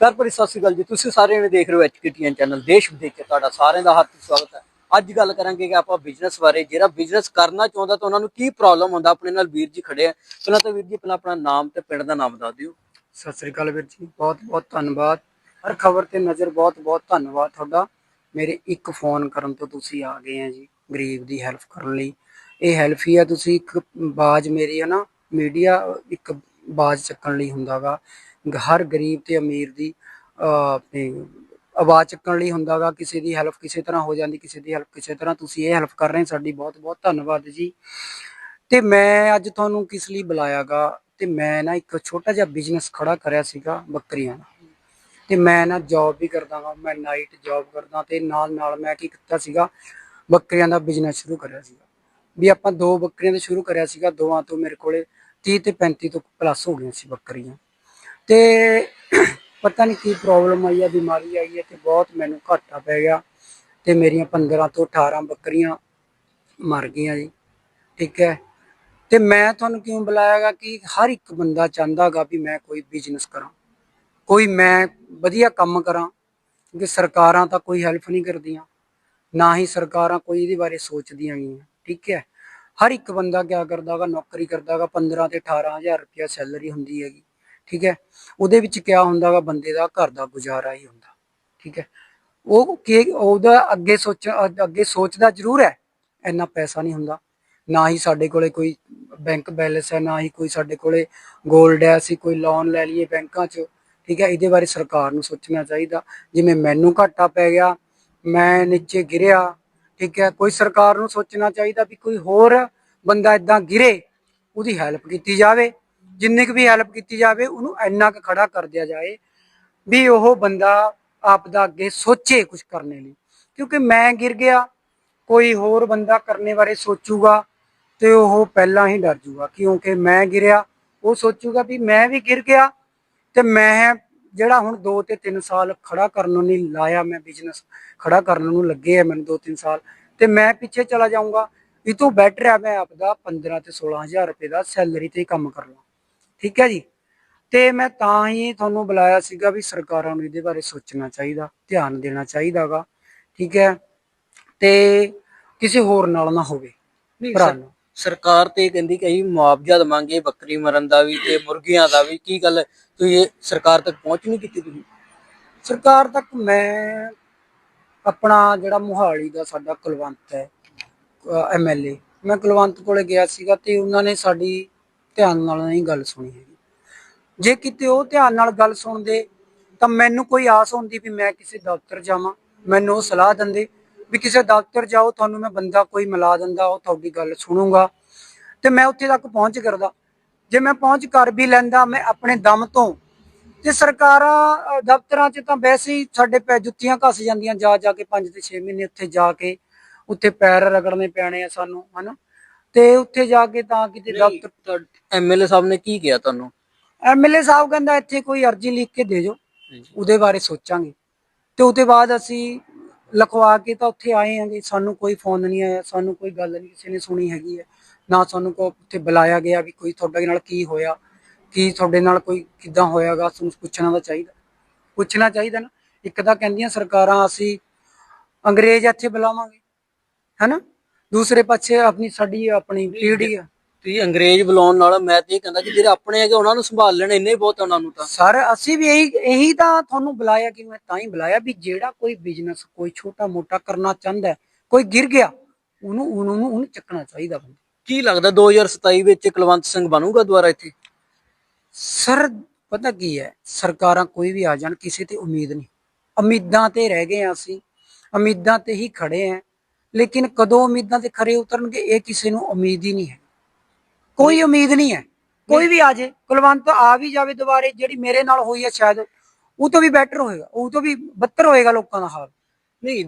ਪਿਆਰ ਭਰੀ ਸਤਿ ਸ਼੍ਰੀ ਅਕਾਲ ਜੀ। ਤੁਸੀਂ ਸਾਰੇ ਨੇ ਦੇਖ ਰਹੇ ਹੋ ਐਚਕੇਟੀਐਨ ਚੈਨਲ ਦੇਸ਼ ਵਿਦੇਸ਼ ਚ ਤੁਹਾਡਾ ਸਾਰਿਆਂ ਦਾ ਹਾਰਦਿਕ ਸਵਾਗਤ ਹੈ। ਅੱਜ ਗੱਲ ਕਰਾਂਗੇ ਕਿ ਆਪਾਂ ਬਿਜ਼ਨਸ ਬਾਰੇ, ਜਿਹੜਾ ਬਿਜ਼ਨਸ ਕਰਨਾ ਚਾਹੁੰਦਾ ਤਾਂ ਉਹਨਾਂ ਨੂੰ ਕੀ ਪ੍ਰੋਬਲਮ ਹੁੰਦਾ? ਆਪਣੇ ਨਾਲ ਵੀਰ ਜੀ ਖੜੇ ਆ। ਪਹਿਲਾਂ ਤਾਂ ਵੀਰ ਜੀ ਪਹਿਲਾਂ ਆਪਣਾ ਨਾਮ ਤੇ ਪਿੰਡ ਦਾ ਨਾਮ ਦੱਸ ਦਿਓ। ਸਤਿ ਸ੍ਰੀ ਅਕਾਲ ਵੀਰ ਜੀ, ਬਹੁਤ ਬਹੁਤ ਧੰਨਵਾਦ। ਹਰ ਖਬਰ ਤੇ ਨਜ਼ਰ ਬਹੁਤ ਬਹੁਤ ਧੰਨਵਾਦ ਤੁਹਾਡਾ। ਮੇਰੇ ਇੱਕ ਫੋਨ ਕਰਨ ਤੋਂ ਤੁਸੀਂ ਆ ਗਏ ਆ ਜੀ, ਗਰੀਬ ਦੀ ਹੈਲਪ ਕਰਨ ਲਈ। ਇਹ ਹੈਲਪ ਹੀ ਆ, ਤੁਸੀਂ ਇੱਕ ਬਾਜ ਮੇਰੀ ਹੈ ਨਾ ਮੀਡੀਆ ਇੱਕ ਬਾਜ ਚੱਕਣ ਲਈ ਹੁੰਦਾਗਾ ਹਰ ਗਰੀਬ ਤੇ ਅਮੀਰ ਦੀ ਆਪਣੀ ਆਵਾਜ਼ ਚੱਕਣ ਲਈ ਹੁੰਦਾਗਾ ਕਿਸੇ ਦੀ ਹੈਲਪ ਕਿਸੇ ਤਰ੍ਹਾਂ ਹੋ ਜਾਂਦੀ, ਕਿਸੇ ਦੀ ਹੈਲਪ ਕਿਸੇ ਤਰ੍ਹਾਂ। ਤੁਸੀਂ ਇਹ ਹੈਲਪ ਕਰ ਰਹੇ ਸਾਡੀ ਬਹੁਤ ਬਹੁਤ ਧੰਨਵਾਦ ਜੀ। ਤੇ ਮੈਂ ਅੱਜ ਤੁਹਾਨੂੰ ਕਿਸ ਲਈ ਬੁਲਾਇਆਗਾ ਤੇ ਮੈਂ ਨਾ ਇੱਕ ਛੋਟਾ ਜਿਹਾ ਬਿਜ਼ਨਸ ਖੜਾ ਕਰਿਆ ਸੀਗਾ ਬੱਕਰੀਆਂ ਦਾ। ਤੇ ਮੈਂ ਨਾ ਜੌਬ ਵੀ ਕਰਦਾ ਹਾਂ ਮੈਂ ਨਾਈਟ ਜੌਬ ਕਰਦਾ ਤੇ ਨਾਲ ਨਾਲ ਮੈਂ ਕੀ ਕੀਤਾ ਸੀਗਾ, ਬੱਕਰੀਆਂ ਦਾ ਬਿਜ਼ਨਸ ਸ਼ੁਰੂ ਕਰਿਆ ਸੀਗਾ। ਵੀ ਆਪਾਂ ਦੋ ਬੱਕਰੀਆਂ ਦਾ ਸ਼ੁਰੂ ਕਰਿਆ ਸੀਗਾ, ਦੋਵਾਂ ਤੋਂ ਮੇਰੇ ਕੋਲੇ 30 ਤੇ 35 ਤੋਂ ਪਲੱਸ ਹੋ ਗਈਆਂ ਸੀ ਬੱਕਰੀਆਂ। ਤੇ ਪਤਾ ਨਹੀਂ ਕੀ ਪ੍ਰੋਬਲਮ ਆਈ ਆ, ਬਿਮਾਰੀ ਆਈ ਹੈ ਤੇ ਬਹੁਤ ਮੈਨੂੰ ਘਾਟਾ ਪੈ ਗਿਆ ਤੇ ਮੇਰੀਆਂ 15 ਤੋਂ 18 ਬੱਕਰੀਆਂ ਮਰ ਗਈਆਂ ਜੀ, ਠੀਕ ਹੈ। ਤੇ ਮੈਂ ਤੁਹਾਨੂੰ ਕਿਉਂ ਬੁਲਾਇਆਗਾ ਕਿ ਹਰ ਇੱਕ ਬੰਦਾ ਚਾਹੁੰਦਾਗਾ ਵੀ ਮੈਂ ਕੋਈ ਬਿਜ਼ਨਸ ਕਰਾਂ, ਕੋਈ ਮੈਂ ਵਧੀਆ ਕੰਮ ਕਰਾਂ, ਕਿਉਂਕਿ ਸਰਕਾਰਾਂ ਤਾਂ ਕੋਈ ਹੈਲਪ ਨਹੀਂ ਕਰਦੀਆਂ, ਨਾ ਹੀ ਸਰਕਾਰਾਂ ਕੋਈ ਇਹਦੇ ਬਾਰੇ ਸੋਚਦੀਆਂ ਗਈਆਂ ਠੀਕ ਹੈ। ਹਰ ਇੱਕ ਬੰਦਾ ਕਿਆ ਕਰਦਾਗਾ ਨੌਕਰੀ ਕਰਦਾਗਾ 15 ਤੇ 18000 ਰੁਪਇਆ ਸੈਲਰੀ ਹੁੰਦੀ ਹੈਗੀ। ਠੀਕ ਹੈ? ਉਹਦੇ ਵਿੱਚ ਕਿਆ ਹੁੰਦਾਗਾ ਬੰਦੇ ਦਾ ਘਰ ਦਾ ਗੁਜ਼ਾਰਾ ਹੀ ਹੁੰਦਾ। ਠੀਕ ਹੈ? ਉਹ ਕਿ ਉਹਦਾ ਅੱਗੇ ਸੋਚ, ਅੱਗੇ ਸੋਚਦਾ ਜ਼ਰੂਰ ਹੈ, ਇੰਨਾ ਪੈਸਾ ਨਹੀਂ ਹੁੰਦਾ। ਨਾ ਹੀ ਸਾਡੇ ਕੋਲੇ ਕੋਈ ਬੈਂਕ ਬੈਲੈਂਸ ਹੈ, ਨਾ ਹੀ ਕੋਈ ਸਾਡੇ ਕੋਲੇ 골ਡ ਹੈ। ਅਸੀਂ ਕੋਈ ਲੋਨ ਲੈ ਲਈਏ ਬੈਂਕਾਂ 'ਚ। ਠੀਕ ਹੈ? ਇਹਦੇ ਬਾਰੇ ਸਰਕਾਰ ਨੂੰ ਸੋਚਣਾ ਚਾਹੀਦਾ। ਜਿਵੇਂ ਮੈਨੂੰ ਘਾਟਾ ਪੈ ਗਿਆ, ਮੈਂ ਨੀਚੇ ਗਿਰਿਆ। ਠੀਕ ਹੈ? ਕੋਈ ਸਰਕਾਰ ਨੂੰ ਸੋਚਣਾ ਚਾਹੀਦਾ ਵੀ ਕੋਈ ਹੋਰ ਬੰਦਾ ਇਦਾਂ ਗਿਰੇ, ਉਹਦੀ ਹੈਲਪ ਕੀਤੀ ਜਾਵੇ। ਜਿੰਨੀ ਕੁ ਵੀ ਹੈਲਪ ਕੀਤੀ ਜਾਵੇ, ਉਹਨੂੰ ਇੰਨਾ ਕੁ ਖੜਾ ਕਰ ਦਿਆ ਜਾਏ ਵੀ ਉਹ ਬੰਦਾ ਆਪ ਦਾ ਅੱਗੇ ਸੋਚੇ ਕੁਝ ਕਰਨੇ ਲਈ। ਕਿਉਂਕਿ ਮੈਂ ਗਿਰ ਗਿਆ, ਕੋਈ ਹੋਰ ਬੰਦਾ ਕਰਨੇ ਬਾਰੇ ਸੋਚੂਗਾ ਤੇ ਉਹ ਪਹਿਲਾਂ ਹੀ ਡਰ ਜੂਗਾ। ਕਿਉਂਕਿ ਮੈਂ ਗਿਰਿਆ, ਉਹ ਸੋਚੂਗਾ ਵੀ ਮੈਂ ਵੀ ਗਿਰ ਗਿਆ ਤੇ ਮੈਂ ਜਿਹੜਾ ਹੁਣ 2 ਤੇ 3 ਸਾਲ ਖੜਾ ਕਰਨ ਨੂੰ ਨਹੀਂ ਲਾਇਆ ਮੈਂ ਬਿਜ਼ਨਸ ਖੜਾ ਕਰਨ ਨੂੰ ਲੱਗੇ ਆ ਮੈਨੂੰ 2-3 ਸਾਲ ਤੇ ਮੈਂ ਪਿੱਛੇ ਚਲਾ ਜਾਊਂਗਾ। ਇਹ ਤੋਂ ਬੈਟਰ ਆ, ਮੈਂ ਆਪਦਾ 15 ਤੇ 16000 ਰੁਪਏ ਦਾ ਸੈਲਰੀ ਤੇ ਕੰਮ ਕਰ ਲਾਂ ਠੀਕ ਹੈ ਜੀ? ਤੇ ਮੈਂ ਤਾਂ ਹੀ ਤੁਹਾਨੂੰ ਬੁਲਾਇਆ ਸੀਗਾ ਵੀ ਸਰਕਾਰਾਂ ਨੂੰ ਇਹਦੇ ਬਾਰੇ ਸੋਚਣਾ ਚਾਹੀਦਾ ਧਿਆਨ ਦੇਣਾ ਚਾਹੀਦਾਗਾ ਠੀਕ ਹੈ? ਤੇ ਕਿਸੇ ਹੋਰ ਨਾਲ ਨਾ ਹੋਵੇ ਭਰਾ ਨਾਲ। ਸਰਕਾਰ ਤੇ ਕਹਿੰਦੀ ਕਿ ਅਸੀਂ ਮੁਆਵਜ਼ਾ ਦਵਾਂਗੇ ਬੱਕਰੀ ਮਰਨ ਦਾ ਵੀ ਤੇ ਮੁਰਗੀਆਂ ਦਾ ਵੀ ਕੀ ਗੱਲ ਤੁਸੀਂ ਇਹ ਸਰਕਾਰ ਤੱਕ ਪਹੁੰਚ ਨਹੀਂ ਕੀਤੀ ਤੁਸੀਂ? ਸਰਕਾਰ ਤੱਕ ਮੈਂ ਆਪਣਾ ਜਿਹੜਾ ਮੁਹਾਲੀ ਦਾ ਸਾਡਾ ਕੁਲਵੰਤ ਹੈ ਐਮਐਲਏ ਮੈਂ ਕੁਲਵੰਤ ਕੋਲੇ ਗਿਆ ਸੀਗਾ ਤੇ ਉਹਨਾਂ ਨੇ ਸਾਡੀ ਧਿਆਨ ਨਾਲ ਨਹੀਂ ਗੱਲ ਸੁਣੀ ਹੈਗੀ। ਜੇ ਕਿਤੇ ਉਹ ਧਿਆਨ ਨਾਲ ਗੱਲ ਸੁਣਦੇ, ਤਾਂ ਮੈਨੂੰ ਕੋਈ ਆਸ ਹੁੰਦੀ ਵੀ ਮੈਂ ਕਿਸੇ ਦਫ਼ਤਰ ਜਾਵਾਂ, ਮੈਨੂੰ ਉਹ ਸਲਾਹ ਦਿੰਦੇ ਵੀ ਕਿਸੇ ਦਫ਼ਤਰ ਜਾਓ, ਤੁਹਾਨੂੰ ਮੈਂ ਬੰਦਾ ਕੋਈ ਮਿਲਾ ਦਿੰਦਾ, ਉਹ ਤੁਹਾਡੀ ਗੱਲ ਸੁਣੂਗਾ। ਤੇ ਮੈਂ ਉੱਥੇ ਤੱਕ ਪਹੁੰਚ ਕਰਦਾ। ਜੇ ਮੈਂ ਪਹੁੰਚ ਕਰ ਵੀ ਲੈਂਦਾ, ਮੈਂ ਆਪਣੇ ਦਮ ਤੋਂ, ਤੇ ਸਰਕਾਰਾਂ ਦਫ਼ਤਰਾਂ 'ਚ ਤਾਂ ਵੈਸੇ ਹੀ ਸਾਡੇ ਪੈ ਜੁੱਤੀਆਂ ਘਸ ਜਾਂਦੀਆਂ ਜਾ ਜਾ ਕੇ 5 ਤੇ 6 ਮਹੀਨੇ ਉੱਥੇ ਜਾ ਕੇ, ਉੱਥੇ ਪੈਰ ਰਗੜਨੇ ਪੈਣੇ ਆ ਸਾਨੂੰ, ਹਨਾ? ਤੇ ਉੱਥੇ ਜਾ ਕੇ ਤਾਂ ਕਿਤੇ ਦਫ਼ਤਰ ਐਮਐਲਏ ਸਾਹਿਬ ਨੇ ਕੀ ਕਿਹਾ ਤੁਹਾਨੂੰ? ਐਮਐਲਏ ਸਾਹਿਬ ਕਹਿੰਦਾ ਇੱਥੇ ਕੋਈ ਅਰਜ਼ੀ ਲਿਖ ਕੇ ਦੇ ਜੋ ਉਹਦੇ ਬਾਰੇ ਸੋਚਾਂਗੇ। ਤੇ ਉਹਦੇ ਬਾਅਦ ਅਸੀਂ ਲਿਖਵਾ ਕੇ ਤਾਂ ਉੱਥੇ ਆਏ ਆਂਗੇ ਸਾਨੂੰ ਕੋਈ ਫੋਨ ਨਹੀਂ ਆਇਆ ਸਾਨੂੰ ਕੋਈ ਗੱਲ ਨਹੀਂ ਕਿਸੇ ਨੇ ਸੁਣੀ ਹੈਗੀ ਹੈ। ਨਾ ਸਾਨੂੰ ਕੋ ਉੱਥੇ ਬੁਲਾਇਆ ਗਿਆ ਵੀ ਕੋਈ ਤੁਹਾਡੇ ਨਾਲ ਕੀ ਹੋਇਆ ਕੀ ਤੁਹਾਡੇ ਨਾਲ ਕੋਈ ਕਿੱਦਾਂ ਹੋਇਆਗਾ ਤੁਹਾਨੂੰ ਪੁੱਛਣਾ ਤਾਂ ਚਾਹੀਦਾ। ਪੁੱਛਣਾ ਚਾਹੀਦਾ ਨਾ। ਇੱਕ ਤਾਂ ਕਹਿੰਦੀਆਂ ਸਰਕਾਰਾਂ ਅਸੀਂ ਅੰਗਰੇਜ਼ ਇੱਥੇ ਬੁਲਾਵਾਂਗੇ। ਹੈਨਾ? ਦੂਸਰੇ ਪਾਸੇ ਆਪਣੀ ਸਾਡੀ ਆਪਣੀ ਪੀੜ੍ਹੀ ਆ। ਤੁਸੀਂ ਅੰਗਰੇਜ਼ ਬੁਲਾਉਣ ਨਾਲ ਮੈਂ ਤੇ ਇਹ ਕਹਿੰਦਾ ਕਿ ਜਿਹੜੇ ਆਪਣੇ ਹੈਗੇ ਉਹਨਾਂ ਨੂੰ ਸੰਭਾਲ ਲੈਣ ਇੰਨੇ ਬਹੁਤ ਆ ਉਹਨਾਂ ਨੂੰ ਤਾਂ। ਸਰ ਅਸੀਂ ਵੀ ਇਹੀ ਇਹੀ ਤਾਂ ਤੁਹਾਨੂੰ ਬੁਲਾਇਆ ਕਿ ਮੈਂ ਤਾਂ ਹੀ ਬੁਲਾਇਆ ਵੀ ਜਿਹੜਾ ਕੋਈ ਬਿਜ਼ਨਸ ਕੋਈ ਛੋਟਾ ਮੋਟਾ ਕਰਨਾ ਚਾਹੁੰਦਾ ਹੈ, ਕੋਈ ਗਿਰ ਗਿਆ ਉਹਨੂੰ ਉਹਨੂੰ ਉਹਨੂੰ ਚੱਕਣਾ ਚਾਹੀਦਾ ਬੰਦੇ। ਕੀ ਲੱਗਦਾ 2027 ਵਿੱਚ ਕੁਲਵੰਤ ਸਿੰਘ ਬਣੂਗਾ ਦੁਬਾਰਾ ਇੱਥੇ? ਸਰ ਪਤਾ ਕੀ ਹੈ ਸਰਕਾਰਾਂ ਕੋਈ ਵੀ ਆ ਜਾਣ ਕਿਸੇ ਤੇ ਉਮੀਦ ਨਹੀਂ। ਉਮੀਦਾਂ ਤੇ ਰਹਿ ਗਏ ਹਾਂ ਅਸੀਂ ਉਮੀਦਾਂ ਤੇ ਹੀ ਖੜੇ ਆ ਲੇਕਿਨ ਕਦੋਂ ਉਮੀਦਾਂ ਤੇ ਖਰੇ ਉਤਰਨਗੇ ਇਹ ਕਿਸੇ ਨੂੰ ਉਮੀਦ ਹੀ ਨਹੀਂ ਹੈ। ਕੋਈ ਉਮੀਦ ਨਹੀਂ ਹੈ। ਕੋਈ ਵੀ ਆ ਜੇ ਕੁਲਵੰਤ ਆ ਵੀ ਜਾਵੇ ਦੁਬਾਰੇ ਜਿਹੜੀ ਮੇਰੇ ਨਾਲ ਹੋਈ ਹੈ ਸ਼ਾਇਦ ਉਹ ਤੋਂ ਵੀ ਬੈਟਰ ਹੋਏਗਾ ਉਹ ਤੋਂ ਵੀ ਬੱਤਰ ਹੋਏਗਾ ਲੋਕਾਂ ਦਾ ਹਾਲ। ਨਹੀਂ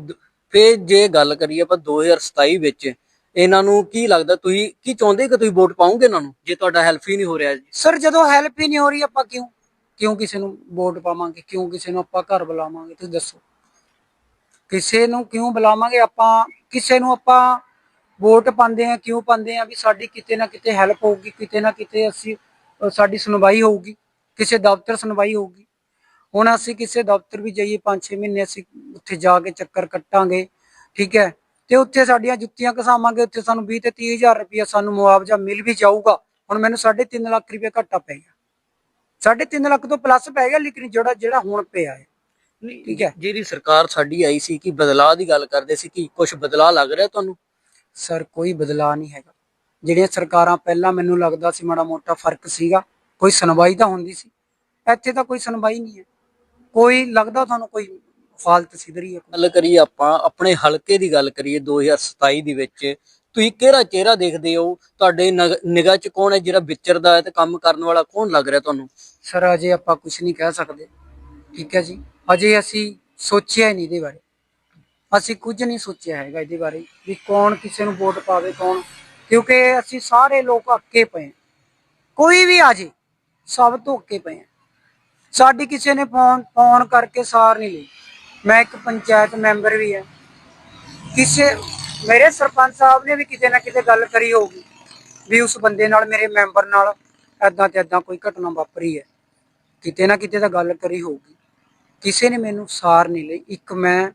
ਫੇਰ ਜੇ ਗੱਲ ਕਰੀਏ ਆਪਾਂ 2027 ਵਿੱਚ ਇਹਨਾਂ ਨੂੰ ਕੀ ਲੱਗਦਾ ਤੁਸੀਂ ਕੀ ਚਾਹੁੰਦੇ ਕਿ ਤੁਸੀਂ ਵੋਟ ਪਾਉਂਗੇ ਇਹਨਾਂ ਨੂੰ ਜੇ ਤੁਹਾਡਾ ਹੈਲਪ ਹੀ ਨਹੀਂ ਹੋ ਰਿਹਾ ਜੀ? ਸਰ ਜਦੋਂ ਹੈਲਪ ਹੀ ਨਹੀਂ ਹੋ ਰਹੀ ਆਪਾਂ ਕਿਉਂ? ਕਿਉਂ ਕਿਸੇ ਨੂੰ ਵੋਟ ਪਾਵਾਂਗੇ? ਕਿਉਂ ਕਿਸੇ ਨੂੰ ਆਪਾਂ ਘਰ ਬੁਲਾਵਾਂਗੇ? ਤੁਸੀਂ ਦੱਸੋ। ਕਿਸੇ ਨੂੰ ਕਿਉਂ ਬੁਲਾਵਾਂਗੇ? ਆਪਾਂ ਕਿਸੇ ਨੂੰ ਆਪਾਂ ਵੋਟ ਪਾਉਂਦੇ ਆ ਕਿਉਂ ਪਾਉਂਦੇ ਆ ਵੀ ਸਾਡੀ ਕਿਤੇ ਨਾ ਕਿਤੇ ਹੈਲਪ ਹੋਊਗੀ, ਕਿਤੇ ਨਾ ਕਿਤੇ ਅਸੀਂ ਸਾਡੀ ਸੁਣਵਾਈ ਹੋਊਗੀ, ਕਿਸੇ ਦਫ਼ਤਰ ਸੁਣਵਾਈ ਹੋਊਗੀ। ਹੁਣ ਅਸੀਂ ਕਿਸੇ ਦਫ਼ਤਰ ਵੀ ਜਾਈਏ 5-6 ਮਹੀਨੇ ਅਸੀਂ ਉੱਥੇ ਜਾ ਕੇ ਚੱਕਰ ਕੱਟਾਂਗੇ, ਠੀਕ ਹੈ? ਤੇ ਉੱਥੇ ਸਾਡੀਆਂ ਜੁੱਤੀਆਂ ਘਸਾਵਾਂਗੇ ਉੱਥੇ ਸਾਨੂੰ 20 ਤੇ 30 ਹਜ਼ਾਰ ਰੁਪਇਆ ਸਾਨੂੰ ਮੁਆਵਜ਼ਾ ਮਿਲ ਵੀ ਜਾਊਗਾ। ਹੁਣ ਮੈਨੂੰ 3.5 ਲੱਖ ਰੁਪਏ ਘਾਟਾ ਪੈ ਗਿਆ। 3.5 ਲੱਖ ਤੋਂ ਪਲੱਸ ਪੈ ਗਿਆ, ਲੇਕਿਨ ਜਿਹੜਾ ਜਿਹੜਾ ਹੁਣ ਪਿਆ ਹੈ। ਠੀਕ ਹੈ। ਜਿਹੜੀ ਸਰਕਾਰ ਸਾਡੀ ਆਈ ਸੀ ਕਿ ਬਦਲਾਅ ਦੀ ਗੱਲ ਕਰਦੇ ਸੀ ਕਿ ਕੁਝ ਬਦਲਾਅ ਲੱਗ ਰਿਹਾ ਤੁਹਾਨੂੰ? ਸਰ ਕੋਈ ਬਦਲਾਅ ਨਹੀਂ ਹੈਗਾ। ਜਿਹੜੀਆਂ ਸਰਕਾਰਾਂ ਪਹਿਲਾਂ ਮੈਨੂੰ ਲੱਗਦਾ ਸੀ ਮਾੜਾ ਮੋਟਾ ਫ਼ਰਕ ਸੀਗਾ ਕੋਈ ਸੁਣਵਾਈ ਤਾਂ ਹੁੰਦੀ ਸੀ। ਇੱਥੇ ਤਾਂ ਕੋਈ ਸੁਣਵਾਈ ਨਹੀਂ ਹੈ। ਕੋਈ ਲੱਗਦਾ ਤੁਹਾਨੂੰ ਕੋਈ ਫਾਲਤ ਸਿਧਰੀ ਹੈ? ਗੱਲ ਕਰੀਏ ਆਪਾਂ ਆਪਣੇ ਹਲਕੇ ਦੀ ਗੱਲ ਕਰੀਏ 2027 ਦੇ ਵਿੱਚ ਤੁਸੀਂ ਕਿਹੜਾ ਚਿਹਰਾ ਦੇਖਦੇ ਹੋ? ਤੁਹਾਡੇ ਨਿਗਾਹ 'ਚ ਕੌਣ ਹੈ ਜਿਹੜਾ ਵਿਚਰਦਾ ਹੈ ਤੇ ਕੰਮ ਕਰਨ ਵਾਲਾ ਕੌਣ ਲੱਗ ਰਿਹਾ ਤੁਹਾਨੂੰ? ਸਰ ਅਜੇ ਆਪਾਂ ਕੁਝ ਨਹੀਂ ਕਹਿ ਸਕਦੇ। ਠੀਕ ਹੈ ਜੀ। ਅਜੇ ਅਸੀਂ ਸੋਚਿਆ ਹੀ ਨਹੀਂ ਇਹਦੇ ਬਾਰੇ। ਅਸੀਂ ਕੁਝ ਨਹੀਂ ਸੋਚਿਆ ਹੈਗਾ ਇਹਦੇ ਬਾਰੇ ਵੀ ਕੌਣ ਕਿਸੇ ਨੂੰ ਵੋਟ ਪਾਵੇ, ਕੌਣ ਕਿਉਂਕਿ ਅਸੀਂ ਸਾਰੇ ਲੋਕ ਅੱਕੇ ਪਏ ਕੋਈ ਵੀ ਆ ਜੇ, ਸਭ ਤੋਂ ਅੱਕੇ ਪਏ ਹਾਂ। ਸਾਡੀ ਕਿਸੇ ਨੇ ਫੋਨ ਫੋਨ ਕਰਕੇ ਸਾਰ ਨਹੀਂ ਲਈ। ਮੈਂ ਇੱਕ ਪੰਚਾਇਤ ਮੈਂਬਰ ਵੀ ਹਾਂ। ਕਿਸੇ ਮੇਰੇ ਸਰਪੰਚ ਸਾਹਿਬ ਨੇ ਵੀ ਕਿਤੇ ਨਾ ਕਿਤੇ ਗੱਲ ਕਰੀ ਹੋਊਗੀ ਵੀ ਉਸ ਬੰਦੇ ਨਾਲ, ਮੇਰੇ ਮੈਂਬਰ ਨਾਲ ਐਦਾਂ ਤੇ ਐਦਾਂ ਕੋਈ ਘਟਨਾ ਵਾਪਰੀ ਹੈ। ਕਿਤੇ ਨਾ ਕਿਤੇ ਤਾਂ ਗੱਲ ਕਰੀ ਹੋਊਗੀ। ਕਿਸੇ ਨੇ ਮੈਨੂੰ ਸਾਰ ਨਹੀਂ ਲਈ। ਇੱਕ ਮੈਂ